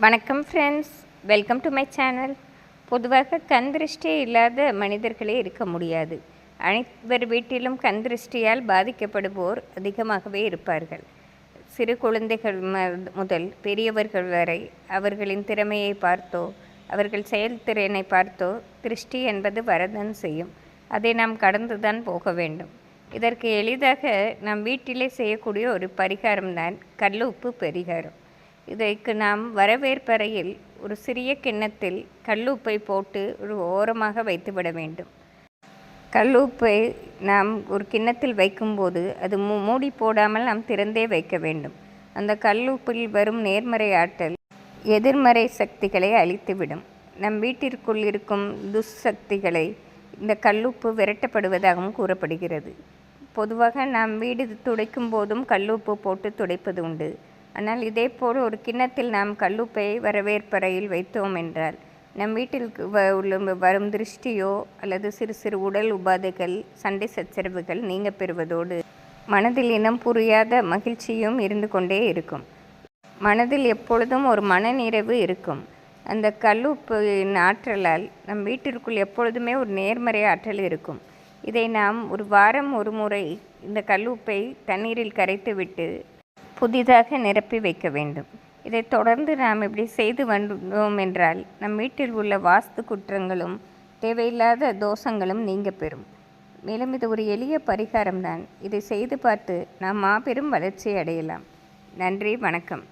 வணக்கம் friends welcome to my channel பொதுவாக கண் திருஷ்டி இல்லாத மனிதர்களே இருக்க முடியாது. அனைவர் வீட்டிலும் கண் திருஷ்டியால் பாதிக்கப்படுவோர் அதிகமாகவே இருப்பார்கள். சிறு குழந்தைகள் ம- முதல் பெரியவர்கள் வரை அவர்களின் திறமையை பார்த்தோ அவர்கள் செயல்திறனை பார்த்தோ திருஷ்டி என்பது வரதான் செய்யும். அதை நாம் கடந்துதான் போக வேண்டும். இதற்கு எளிதாக நம் வீட்டிலே செய்யக்கூடிய ஒரு பரிகாரம்தான் கல்லுப்பு பரிகாரம். இதற்கு நாம் வரவேற்பறையில் ஒரு சிறிய கிண்ணத்தில் கல்லுப்பை போட்டு ஒரு ஓரமாக வைத்துவிட வேண்டும். கல்லுப்பை நாம் ஒரு கிண்ணத்தில் வைக்கும்போது அது மூடி போடாமல் நாம் திறந்தே வைக்க வேண்டும். அந்த கல்லுப்பில் வரும் நேர்மறை ஆற்றல் எதிர்மறை சக்திகளை அழித்துவிடும். நம் வீட்டிற்குள் இருக்கும் துஷ்சக்திகளை இந்த கல்லுப்பு விரட்டப்படுவதாகவும் கூறப்படுகிறது. பொதுவாக நாம் வீடு துடைக்கும் போதும் கல்லுப்பு போட்டு துடைப்பது உண்டு. ஆனால் இதேபோல் ஒரு கிண்ணத்தில் நாம் கல்லுப்பை வரவேற்பறையில் வைத்தோம் என்றால் நம் வீட்டில் வ- உள்ள வரும் திருஷ்டியோ அல்லது சிறு சிறு உடல் உபாதைகள் சண்டை சச்சரவுகள் நீங்க பெறுவதோடு மனதில் இனம் புரியாத மகிழ்ச்சியும் இருந்து கொண்டே இருக்கும். மனதில் எப்பொழுதும் ஒரு மனநிறைவு இருக்கும். அந்த கல்லுப்பின் ஆற்றலால் நம் வீட்டிற்குள் எப்பொழுதுமே ஒரு நேர்மறை ஆற்றல் இருக்கும். இதை நாம் ஒரு வாரம் ஒரு முறை இந்த கல்லுப்பை தண்ணீரில் கரைத்துவிட்டு புதிதாக நிரப்பி வைக்க வேண்டும். இதைத் தொடர்ந்து நாம் இப்படி செய்து வந்தோம் என்றால் நம் வீட்டில் உள்ள வாஸ்து குற்றங்களும் தேவையில்லாத தோஷங்களும் நீங்க பெறும். மேலும் இது ஒரு எளிய பரிகாரம்தான். இதை செய்து பார்த்து நாம் மாபெரும் வளர்ச்சி அடையலாம். நன்றி வணக்கம்.